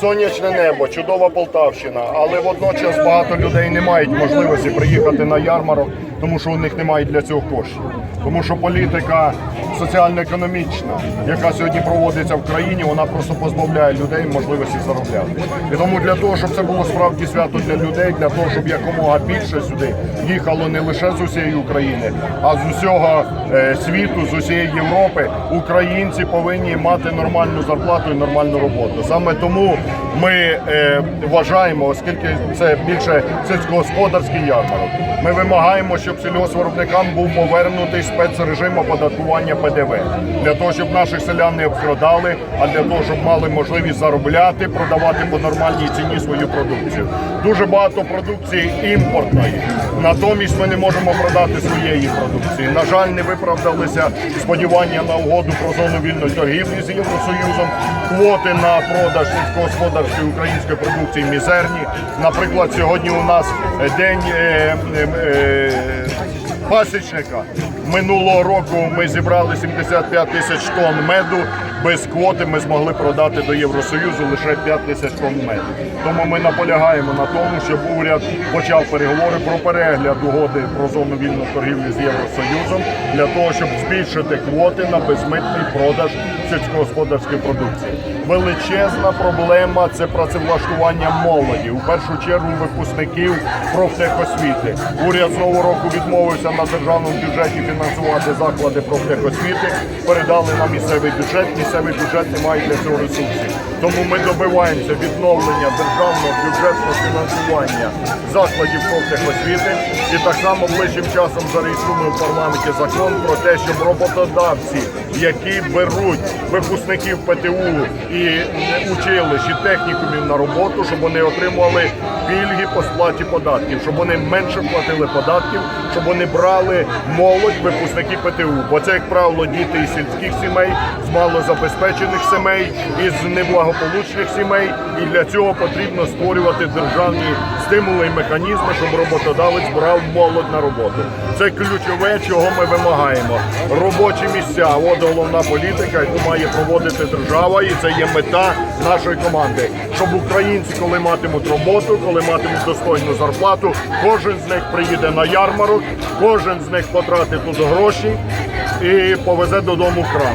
сонячне небо, чудова Полтавщина, але водночас багато людей не мають можливості приїхати на ярмарок, тому що у них немає для цього коштів. Тому що політика соціально-економічна, яка сьогодні проводиться в країні, вона просто позбавляє людей можливості заробляти. І тому для того, щоб це було справді свято для людей, для того, щоб якомога більше сюди їхало не лише з усієї України, а з усього е, світу, з усієї Європи, українці повинні мати нормальну зарплату і нормальну роботу. Саме тому ми е, вважаємо, оскільки це більше сільськогосподарський ярмарок, ми вимагаємо, щоб сільгоспвиробникам був повернутий спецрежим оподаткування ПДВ для того, щоб наших селян не обкрадали, а для того, щоб мали можливість заробляти, продавати по нормальній ціні свою продукцію. Дуже багато продукції імпортної. Натомість ми не можемо продати своєї продукції. На жаль, не виправдалися сподівання на угоду про зону вільної торгівлі з Євросоюзом. Квоти на продаж сільськогосподарської української продукції мізерні. Наприклад, сьогодні у нас день. Е, е, е, Пасічника минулого року ми зібрали 75 тисяч тонн меду. Без квоти ми змогли продати до Євросоюзу лише 5 тисяч тонн меду. Тому ми наполягаємо на тому, щоб уряд почав переговори про перегляд угоди про зону вільної торгівлі з Євросоюзом для того, щоб збільшити квоти на безмитний продаж сільськогосподарської продукції. Величезна проблема це працевлаштування молоді. У першу чергу випускників профтехосвіти. Уряд з нового року відмовився на державному бюджеті фінансувати заклади профтехосвіти. Передали на місцевий бюджет. Місцевий бюджет не має для цього ресурсів. Тому ми добиваємося відновлення державного бюджетного фінансування закладів профтехосвіти. І так само ближчим часом зареєструємо в парламенті закон про те, щоб роботодавці, які беруть випускників ПТУ училищ і технікумів на роботу, щоб вони отримували пільги по сплаті податків, щоб вони менше платили податків, щоб вони брали молодь, випускники ПТУ. Бо це, як правило, діти із сільських сімей, з малозабезпечених сімей, із неблагополучних сімей. І для цього потрібно створювати державні стимули і механізми, щоб роботодавець брав молодь на роботу. Це ключове, чого ми вимагаємо. Робочі місця, от головна політика, яку має проводити держава, і це є мета нашої команди. Щоб українці, коли матимуть роботу, коли матимуть достойну зарплату, кожен з них приїде на ярмарок, кожен з них потратить тут гроші і повезе додому храм.